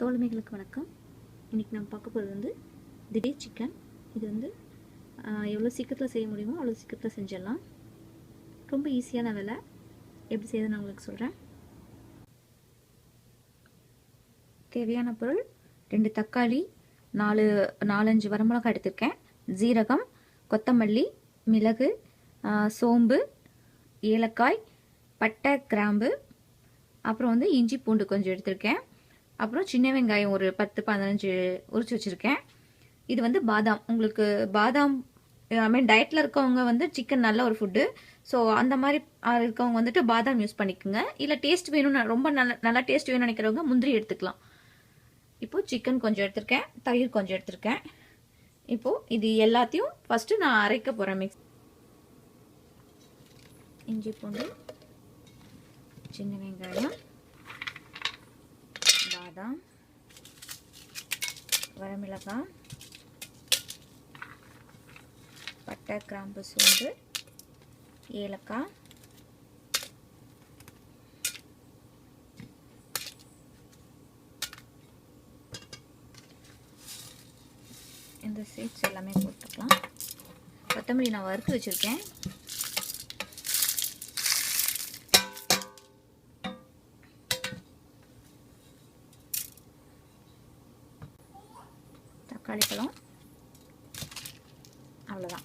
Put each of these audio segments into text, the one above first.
தோழமைகளுக்கு வணக்கம். இன்றைக்கி நம்ம பார்க்க போகிறது வந்து திடீர் சிக்கன். இது வந்து எவ்வளோ சீக்கிரத்தில் செய்ய முடியுமோ அவ்வளோ சீக்கிரத்தில் செஞ்சிடலாம். ரொம்ப ஈஸியான வேலை. எப்படி செய்யுதுன்னு நான் உங்களுக்கு சொல்கிறேன் தேவையான பொருள் ரெண்டு தக்காளி நாலு நாலஞ்சு வரமிளகாய் எடுத்திருக்கேன். ஜீரகம் கொத்தமல்லி மிளகு சோம்பு ஏலக்காய் பட்டை கிராம்பு அப்புறம் வந்து இஞ்சி பூண்டு கொஞ்சம் எடுத்திருக்கேன். அப்புறம் சின்ன வெங்காயம் ஒரு பத்து பதினஞ்சு உரிச்சு வச்சுருக்கேன். இது வந்து பாதாம். உங்களுக்கு பாதாம் ஐ மீன் டயட்டில் இருக்கவங்க வந்து சிக்கன் நல்ல ஒரு ஃபுட்டு ஸோ அந்த மாதிரி இருக்கவங்க வந்துட்டு பாதாம் யூஸ் பண்ணிக்கோங்க. இல்லை டேஸ்ட் வேணும்னு ரொம்ப நல்ல நல்லா டேஸ்ட் வேணும்னு நினைக்கிறவங்க முந்திரி எடுத்துக்கலாம். இப்போது சிக்கன் கொஞ்சம் எடுத்திருக்கேன். தயிர் கொஞ்சம் எடுத்திருக்கேன். இப்போது இது எல்லாத்தையும் ஃபஸ்ட்டு நான் அரைக்க போகிறேன் மிக்ஸ் இஞ்சி பூண்டு சின்ன வெங்காயம். சாதம் வரமிளகாய் பட்டை கிராம்பு சோம்பு ஏலக்காய். இந்த சீட்ஸ் எல்லாமே போட்டுக்கலாம். கொத்தமல்லி நான் வறுத்து வச்சுருக்கேன். தக்காளி பழம் அவ்வளோதான்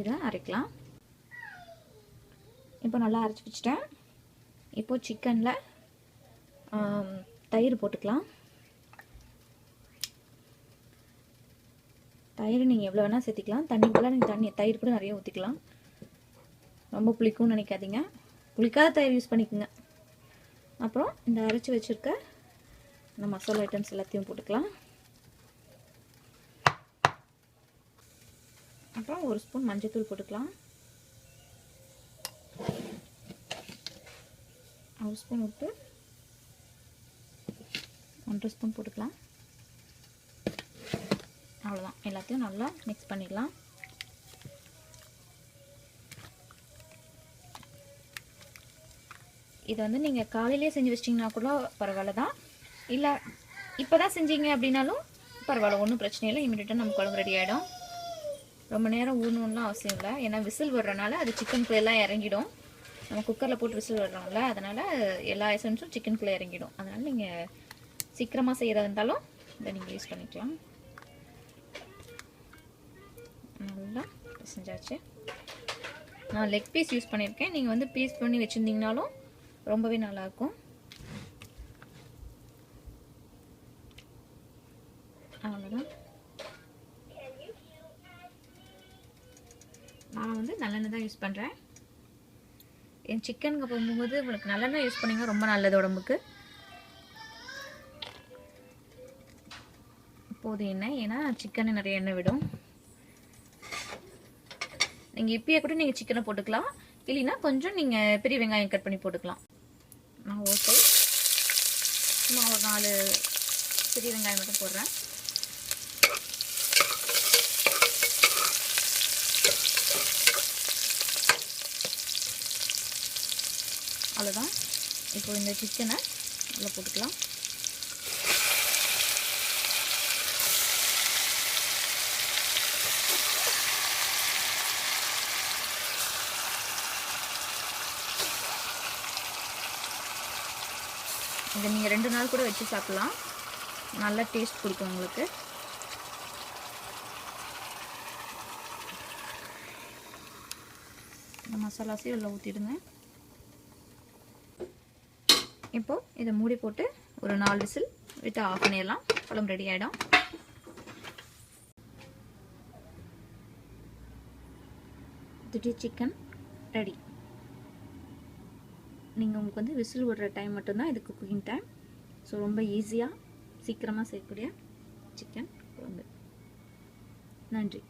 இதை அரைக்கலாம். இப்போ நல்லா அரைச்சி வச்சுட்டேன். இப்போது சிக்கனில் தயிர் போட்டுக்கலாம். தயிர் நீங்கள் எவ்வளோ வேணால் சேர்த்திக்கலாம். தண்ணி போல் நீங்கள் தண்ணி தயிர் கூட நிறைய ஊற்றிக்கலாம் ரொம்ப புளிக்கும்னு நினைக்காதீங்க. புளிக்காத தயிர் யூஸ் பண்ணிக்கோங்க. அப்புறம் இந்த அரைச்சி வச்சுருக்க இந்த மசாலா ஐட்டம்ஸ் எல்லாத்தையும் போட்டுக்கலாம் அப்புறம் ஒரு ஸ்பூன் மஞ்சத்தூள் போட்டுக்கலாம். ஒரு ஸ்பூன் உப்பு. ஒன்றரை ஸ்பூன் போட்டுக்கலாம். அவ்வளோதான் எல்லாத்தையும் நல்லா மிக்ஸ் பண்ணிடலாம் இதை வந்து நீங்கள் காலையிலே செஞ்சு வச்சிட்டிங்கன்னா கூட பரவாயில்ல தான் இல்லை இப்போ தான் செஞ்சீங்க அப்படின்னாலும் பரவாயில்ல ஒன்றும் பிரச்சனை இல்லை. இமீடியட்டாக நம்ம குழம்பு ரெடி ஆகிடும் ரொம்ப நேரம் ஊறணும்லாம் அவசியம் இல்லை. ஏன்னா விசில் வர்றனால அது சிக்கன் எல்லாம் இறங்கிடும். நம்ம குக்கரில் போட்டு விசில் வர்றோம்ல அதனால் எல்லா எசன்ஸும் சிக்கனுக்குள்ளே இறங்கிடும். அதனால் நீங்கள் சீக்கிரமாக செய்கிறதா இருந்தாலும் இதை நீங்கள் யூஸ் பண்ணிக்கலாம். நல்லா செஞ்சாச்சு நான் லெக் பீஸ் யூஸ் பண்ணியிருக்கேன். நீங்கள் வந்து பீஸ் பண்ணி வச்சுருந்தீங்கனாலும் ரொம்பவே நல்லாயிருக்கும். அவ்வளோதான் நான் வந்து நல்லெண்ணெய் தான் யூஸ் பண்ணுறேன் என் சிக்கனுக்கு போகும்போது உங்களுக்கு நல்லெண்ணெய் யூஸ் பண்ணிங்கன்னா ரொம்ப நல்லது உடம்புக்கு. போதும் எண்ணெய் ஏன்னா சிக்கன் நிறைய எண்ணெய் விடும். நீங்கள் இப்பயே கூட நீங்கள் சிக்கனை போட்டுக்கலாம். இல்லைன்னா கொஞ்சம் நீங்கள் பெரிய வெங்காயம் கட் பண்ணி போட்டுக்கலாம். நான் ஓகே சும்மா ஒரு நாலு பெரிய வெங்காயம் மட்டும் போடுறேன். அவ்வளோதான் இப்போ இந்த சிக்கனை உள்ள போட்டுக்கலாம். இதை நீங்கள் ரெண்டு நாள் கூட வச்சு சாப்பிட்லாம். நல்ல டேஸ்ட் பிடிக்கும் உங்களுக்கு. இந்த மசாலாஸையும் உள்ள ஊற்றிடுங்க இப்போது இதை மூடி போட்டு ஒரு நாலு விசில் விட்டு ஆஃப் பண்ணிடலாம். குழம்பு ரெடி ஆகிடும் திடீர் சிக்கன் ரெடி நீங்கள் உங்களுக்கு வந்து விசில் விடுற டைம் மட்டும்தான் இதுக்கு குக்கிங் டைம் ஸோ ரொம்ப ஈஸியாக சீக்கிரமாக செய்யக்கூடிய சிக்கன் குழம்பு. நன்றி.